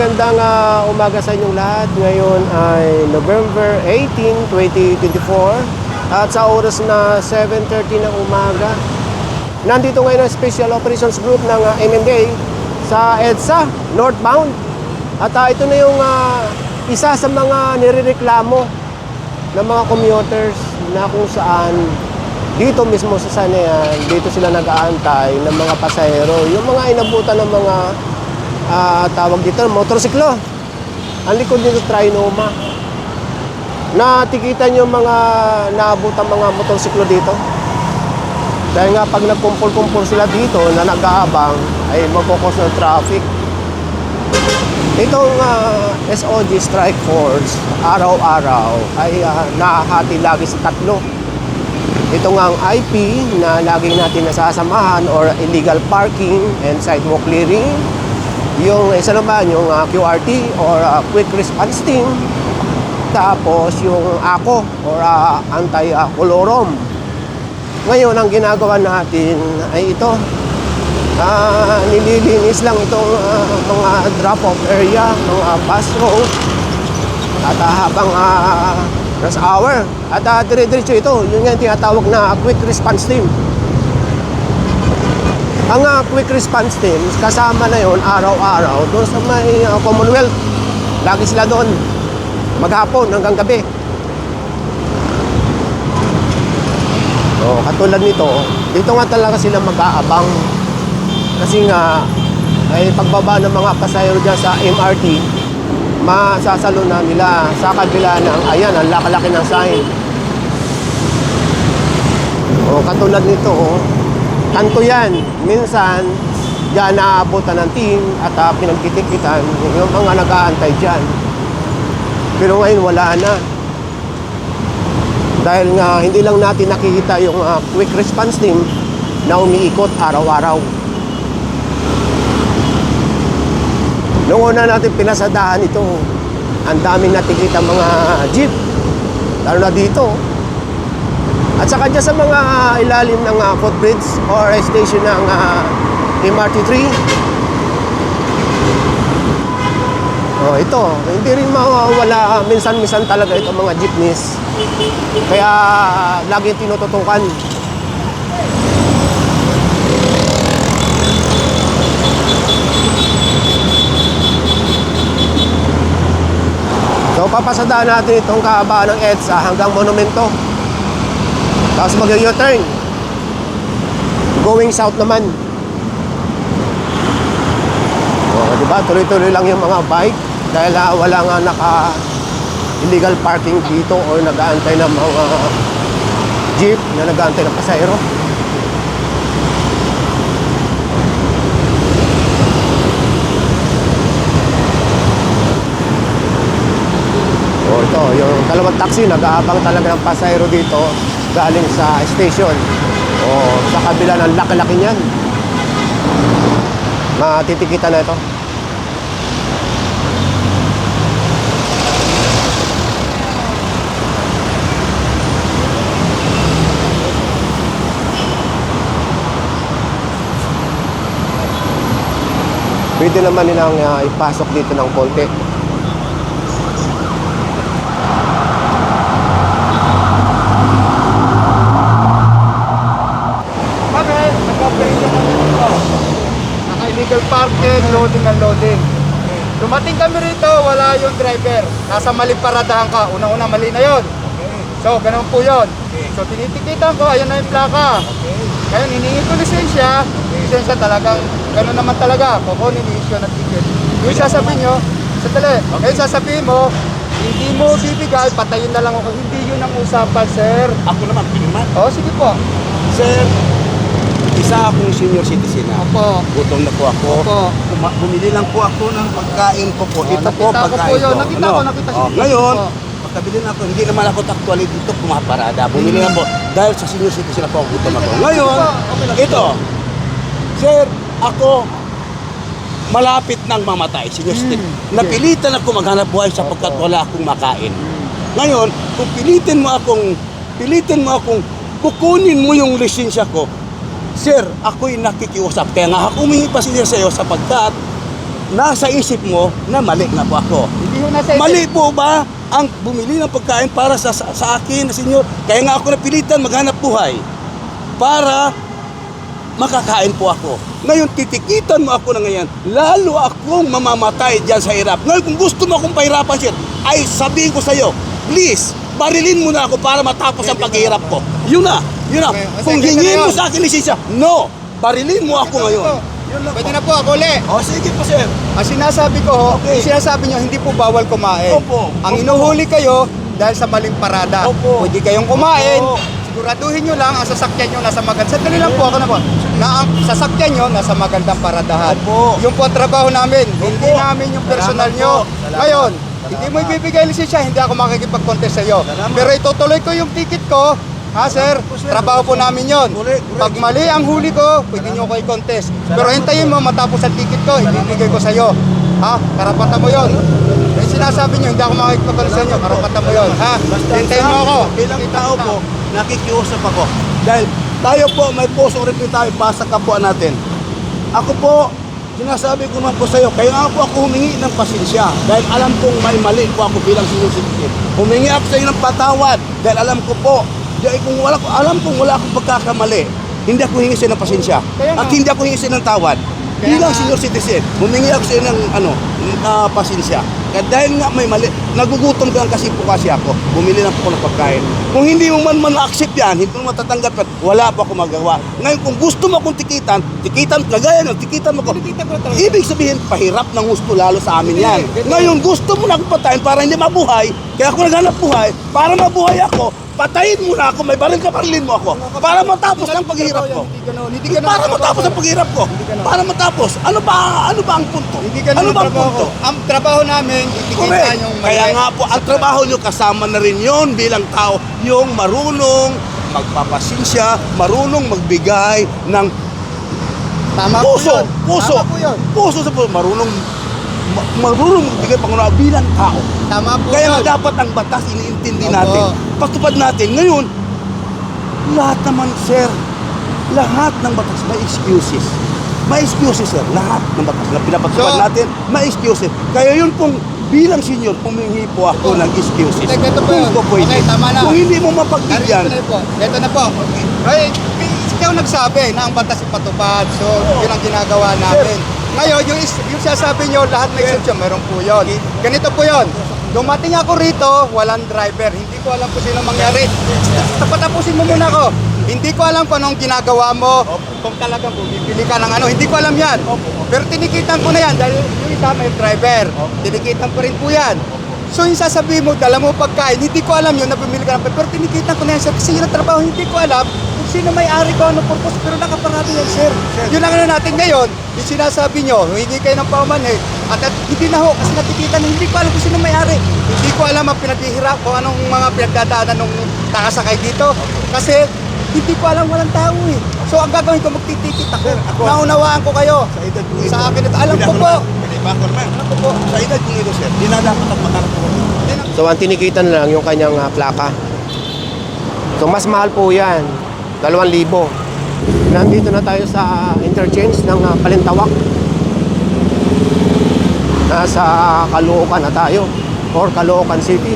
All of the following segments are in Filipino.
Magandang ah, umaga sa inyong lahat. Ngayon ay November 18, 2024 at sa oras na 7.30 ng umaga. Nandito ngayon ang Special Operations Group ng ah, MMDA sa EDSA, northbound. At ah, ito na yung ah, isa sa mga nirereklamo ng mga commuters na kung saan dito mismo sa Sanayan, dito sila nag-aantay ng mga pasahero. Yung mga inabutan ng mga ah, tawag dito, motorsiklo. Ang likod nito, trinoma. Natikitan yung mga naabot ang mga motorsiklo dito. Dahil nga pag nagkumpul-kumpul sila dito na nag-aabang, ay magkukos ng traffic. Itong ah, SOG Strike Force, araw-araw, ay ah, nahahati lagi sa tatlo. Ito nga ang IP na laging natin nasasamahan or illegal parking and sidewalk clearing. Yung isa naman, yung ah, QRT or ah, Quick Response Team. Tapos yung ACO or ah, Anti-Colorum. Ngayon, ang ginagawa natin ay ito. Ah, nililinis lang itong ah, mga drop-off area, mga bus road. At ah, habang ah, rush hour. At uh, dire-diretso ito, yun nga yung tinatawag na quick response team. Ang ah, quick response team, kasama na yon araw-araw doon sa may ah, Commonwealth. Lagi sila doon, maghapon hanggang gabi. So, katulad nito, dito nga talaga sila mag-aabang. Kasi nga, ay pagbaba ng mga pasahero dyan sa MRT, masasalo na nila sa kabila ng, ayan, ang laki-laki ng sign. O, katulad nito, oh, kanto yan. Minsan, dyan naabutan ng team at uh, pinagkitikitan yung mga nag-aantay dyan. Pero ngayon, wala na. Dahil nga, hindi lang natin nakikita yung ah, quick response team na umiikot araw-araw. Noong una natin pinasadahan ito, ang daming natikita mga jeep, lalo na dito. At saka dyan sa mga ilalim ng uh, footbridge or station ng ah, MRT3. Oh, ito, hindi rin mawawala minsan-minsan talaga itong mga jeepneys. Kaya lagi tinututukan. So papasadaan natin itong kahabaan ng EDSA hanggang monumento. Tapos mag-U-turn. Going south naman. O, di ba? Tuloy-tuloy lang yung mga bike dahil ah, wala nga naka illegal parking dito or nag-aantay ng mga jeep na nag-aantay ng pasahero. O ito, yung dalawang taxi, nag-aabang talaga ng pasahero dito galing sa station. O sa kabila ng laki-laki niyan. Matitikitan na ito. Pwede naman nilang ah, ipasok dito ng konti. Bakit? Nag-operation kami dito. Naka-illegal parking, loading and loading. Dumating kami wala yung driver. Nasa maling paradahan ka. Una-una, mali na yon. So, ganun po yon. So, tinitikitan ko, ayun na yung plaka. Ngayon, hinihingi ko lisensya. Lisensya talagang, ganun naman talaga. Kukunin, i-issue ng ticket. Yung sasabihin nyo, sandali, ngayon sasabihin mo, hindi mo bibigay, patayin na lang ako. Hindi yun ang usapan, sir. Ako naman, pinuman. O, sige po. Sir, isa akong senior citizen na. Opo. Gutom na po ako. Opo. Bumili lang po ako ng pagkain ko po. Oh, Ito po, nakita ko po pagkain yun. ko. Nakita ko, nakita Oh, ko. ngayon, Oh. pagkabili na ako, hindi naman ako actually dito pumaparada. Bumili lang po. Dahil sa senior citizen ako, gutom ako. Ngayon, Okay lang. ito, sir, ako, malapit nang mamatay, senior citizen. Napilitan ako maghanap buhay sapagkat wala akong makain. Ngayon, kung pilitin mo akong, pilitin mo akong, kukunin mo yung lisensya ko, Sir, ako'y nakikiusap. Kaya nga ako humingi pa sila sa iyo sapagkat nasa isip mo na mali na po ako. Hindi ho nasa isip. Mali po ba ang bumili ng pagkain para sa, sa, sa akin, senyor? Kaya nga ako napilitan maghanap buhay para makakain po ako. Ngayon, titikitan mo ako na ngayon, lalo akong mamamatay dyan sa hirap. Ngayon, kung gusto mo akong pahirapan, sir, ay sabihin ko sa'yo, please, barilin mo na ako para matapos ang paghihirap ko. Yun na, yun na. Okay, Kung hingin mo sa akin lisensya, no, barilin mo ako ngayon. Yun lang Pwede po. na po ako uli. O, sige po, sir. Ang sinasabi ko ho, Okay. yung sinasabi nyo, hindi po bawal kumain. Opo. Ang Opo. inuhuli kayo dahil sa maling parada. Opo. Pwede kayong kumain. Opo. Siguraduhin nyo lang ang sasakyan nyo nasa magandang. Sandali lang po ako na po. Na ang sasakyan nyo nasa magandang paradahan. Opo. Yung po ang trabaho namin. Hindi namin yung personal Salamat nyo. po. Salamat. Ngayon, hindi mo ibibigay lisensya, hindi ako makikipag-contest sa iyo. Salamat. Pero itutuloy ko yung ticket ko. Ha, sir? Trabaho po namin yon. Pag mali ang huli ko, pwede nyo ko i-contest. Pero hintayin mo matapos ang ticket ko, ibibigay ko sa iyo. Ha? Karapatan mo yon. Yung sinasabi nyo, hindi ako makikipag sa inyo, karapatan mo yon. Ha? Hintayin mo ako. Bilang tao po, nakikiusap ako. Dahil tayo po, may pusong rin po tayo para sa kapwa natin. Ako po, sinasabi ko naman po sa iyo, kaya nga po ako humingi ng pasensya. Dahil alam kong may mali po ako bilang senior citizen. Humingi ako sa iyo ng patawad. Dahil alam ko po, dahil kung wala, alam kong wala akong pagkakamali, hindi ako hingi ng pasensya. Kaya nga. At hindi ako hingi ng tawad. Kaya bilang nga. senior citizen, humingi ako sa ng ano, ah, pasensya. Kaya dahil nga may mali, nagugutom ka lang kasi po kasi ako, bumili lang po ako ng pagkain. Kung hindi mo man man accept yan, hindi mo matatanggap yan, wala pa ako magawa. Ngayon kung gusto mo akong tikitan, tikitan, kagaya ng tikitan mo ko. Ibig sabihin, pahirap ng gusto lalo sa amin yan. Ngayon gusto mo na akong patayin para hindi mabuhay, kaya ako naghanap buhay, para mabuhay ako, patayin mo na ako, may baril ka, barilin mo ako. Para matapos ang paghihirap ko. Para matapos ang paghihirap ko. Para matapos. Ano ba ano ba ang punto? Ano ba ang punto? Ang trabaho namin, Correct. yung. Kaya nga po, ang trabaho nyo kasama na rin yon bilang tao, yung marunong magpapasinsya, marunong magbigay ng Tama puso, puso, puso sa puso, marunong ma- marunong magbigay pangunawa bilang tao. Tama po Kaya nga dapat ang batas iniintindi Opo. natin. Pagtupad natin. Ngayon, lahat naman, sir, lahat ng batas may excuses. May excuses, sir. Lahat ng batas na pinapatupad So- natin, may excuses. Kaya yun pong bilang senior, pumingi po ako ng excuses. Ito, ito po Kung po pwede. Okay, tama na. Kung hindi mo mapagbigyan, na po. Ito na po. Ay, ikaw nagsabi na ang batas ipatupad. So, yun ang ginagawa namin. Ngayon, yung, is, yung sasabi nyo, lahat may exception, meron po yun. Ganito po yun. Dumating ako rito, walang driver. Hindi ko alam kung sino mangyari. Tapatapusin mo muna ako. Hindi ko alam kung anong ginagawa mo. Kung talagang bumibili ka ng ano. Hindi ko alam yan. Pero tinikitan ko na yan dahil yung isa may driver. Tinikitan ko rin po yan. So yung sasabihin mo, dala mo pagkain, hindi ko alam yun na bumili ka ng pagkain. Pero tinikitan ko na yan, sir. Kasi yun ang trabaho, hindi ko alam kung sino may-ari ko, ano purpose. Pero nakaparado yan, sir. Yun ang ano natin ngayon, yung sinasabi nyo, humingi kayo ng paumanhin. At, at hindi na ho, kasi natikitan, hindi ko alam kung sino may-ari. Hindi ko alam ang pinaghihirap, kung anong mga pinagdadaanan nung nakasakay dito. Kasi hindi ko alam walang tao eh. So ang gagawin ko, magtitikit ako. ako- Naunawaan ko kayo. sa edad ito, Sa akin ito, alam ko po. Pwede ba ako naman? Alam ko po. Sa edad kong ito, sir, di na dapat ang po. So ang tinikitan lang yung kanyang ah, plaka. So mas mahal po yan. 2,000. Nandito na tayo sa interchange ng ah, Palintawak. Nasa Caloocan na tayo. Or Caloocan City.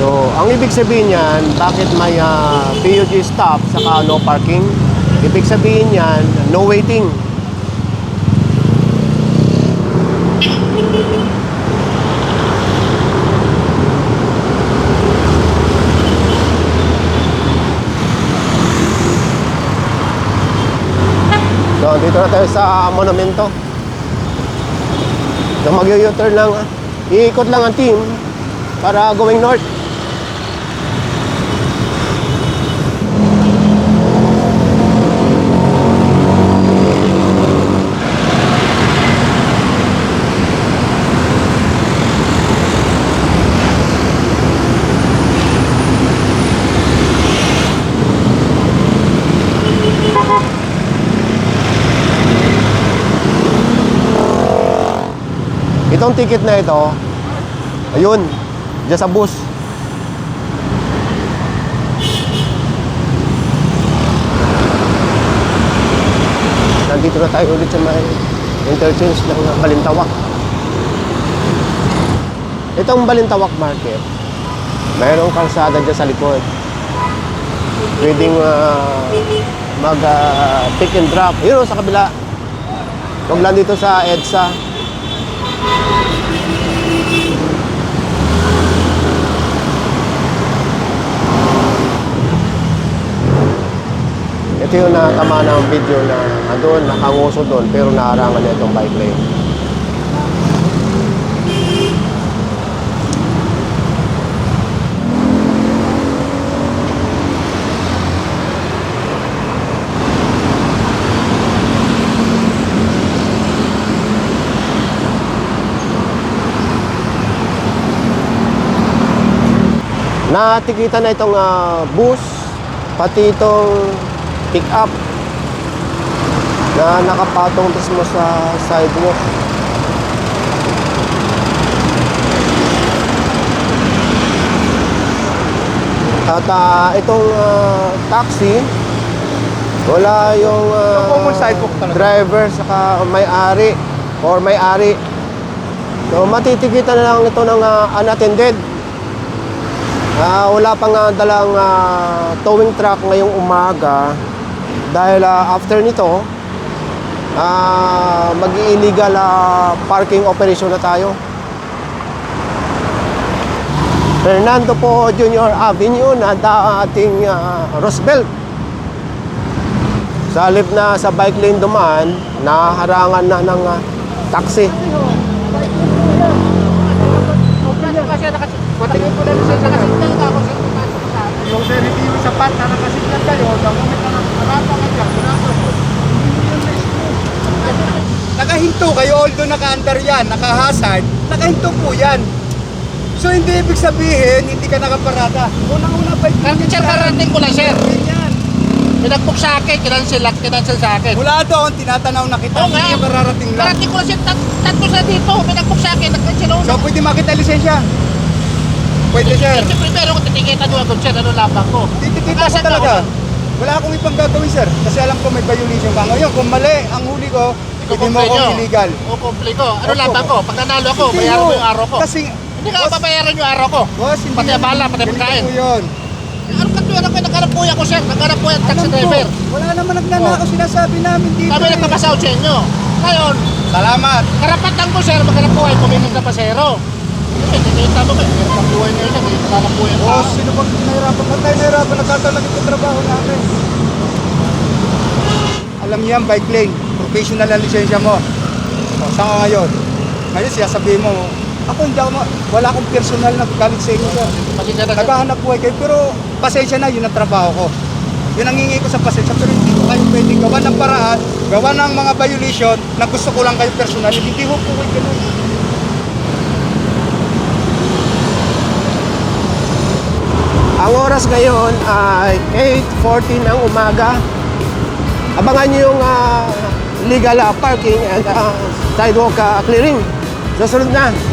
So, ang ibig sabihin niyan, bakit may ah, PUG stop saka no parking? Ibig sabihin niyan, no waiting. So, dito na tayo sa monumento. So, mag-u-turn lang. ah. Iikot lang ang team para going north. Itong ticket na ito, ayun, dyan sa bus. Nandito na tayo ulit sa may interchange ng Balintawak. Itong Balintawak Market, mayroong kalsada dyan sa likod. Pwedeng ah, mag ah, pick and drop. Yun o, sa kabila. Huwag lang dito sa EDSA. Ito yung natama ng video na andun, nakanguso doon, pero naharangan na itong bike lane. Natikita na itong ah, bus, pati itong pick-up na nakapatong mismo sa sidewalk. At ah, itong ah, taxi, wala yung talaga. driver saka may-ari or may-ari. So matitikitan na lang ito ng ah, unattended. Ah, wala pang nga dalang ah, towing truck ngayong umaga dahil ah, after nito ah, mag-illegal ah, parking operation na tayo. Fernando po Junior Avenue na dating ah, Roosevelt. Sa halip na sa bike lane dumaan, naharangan na ng ah, taxi. Yung sir, hindi yung sapat na nakasiglan kayo, gamit na nakatangan ka, Nakahinto kayo, although naka-under yan, naka-hazard, nakahinto po yan. So hindi ibig sabihin, hindi ka nakaparada. Unang-una pa Kasi sir, karating ko lang sir. Yan. Pinagbook sa akin, kinansel, kinansel sa akin. Mula doon, tinatanaw na kita, Oo nga. hindi ka mararating lang. Karating ko lang sir, tat tatlo sa dito. Pinagbook sa akin, nagkansel ako. So pwede makita lisensya? Pwede sir. Kasi primero ko titikitan nyo ako sir, ano labang ko. Titikita ko Nakasan talaga. ako, Wala akong ibang gagawin sir. Kasi alam ko may violation ka. Ngayon, kung mali ang huli ko, hindi mo ako nyo. illegal. O komple ko. Ano Opo. labang ko? Pag nanalo ako, Hindi bayaran mo yung araw ko. Kasi, Hindi ka babayaran yung araw ko. boss, hindi Pati yun- bala, pati ganito pagkain. po yun. Ano ka tuwa ko, nagkarap po ako sir. Nagkarap po yung taxi Alam ko, driver. wala naman nagnanakaw sinasabi namin dito. Kami eh. nagpapasaw sa inyo. Ngayon, Salamat. karapatan ko sir, magkarap po ay kuminig na pasero. Eh, tikita mo kayo, hirap ang buhay ngayon, ang buhay ang Boss, sino bang nahirapan? Ba't tayo nahirapan? Nagkatalag ito trabaho namin. Alam niyo yan, bike lane. Professional ang lisensya mo. O, saan ka ngayon? Ngayon, siya sabihin mo, ako hindi ako, ma- wala akong personal na galit sa inyo. sir. Pasensya na sir. Naghahanap buhay kayo, pero pasensya na, yun ang trabaho ko. Yun ang hingi ko sa pasensya, pero hindi ko kayo pwedeng gawa ng paraan, gawa ng mga violation na gusto ko lang kayo personal. Hindi ko po kayo ganun. Ang oras ngayon ay 8.40 ng umaga. Abangan nyo yung ah, legal ah, parking and ah, sidewalk ah, clearing. Susunod na.